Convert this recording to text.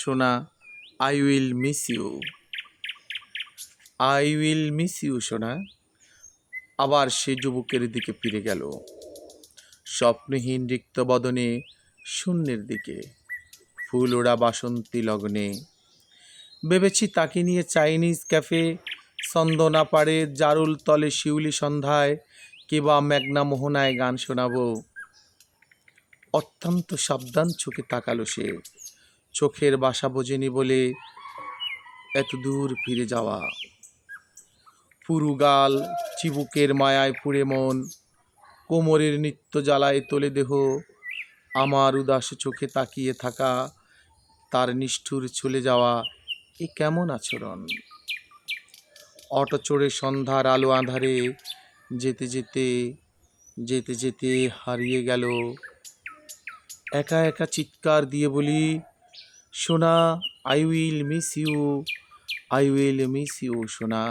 সোনা I will miss you I will miss you সোনা আবার সে যুবকের দিকে ফিরে গেল। স্বপ্নহীন রিক্ত বদনে, শূন্যের দিকে, ফুল ওড়া বাসন্তী লগ্নে। ভেবেছি তাকে নিয়ে চাইনিজ ক্যাফে সন্দনা পাড়ে জারুল তলে শিউলি সন্ধ্যায় কিবা মেঘনা মোহনায় গান শোনাবো। অত্যন্ত সাবধান চোখে তাকালো সে। চোখের বাসা বোঝেনি বলে এত দূর ফিরে যাওয়া। পুরু গাল চিবুকের মায়ায় পুড়ে মন, কোমরের নিত্য জ্বালায় তোলে দেহ, আমার উদাস চোখে তাকিয়ে থাকা, তার নিষ্ঠুর চলে যাওয়া এ কেমন আচরণ? অটো চড়ে সন্ধ্যার আলো আঁধারে যেতে যেতে যেতে যেতে হারিয়ে গেল। একা একা চিৎকার দিয়ে বলি সোনা I will miss you I will miss you সোনা।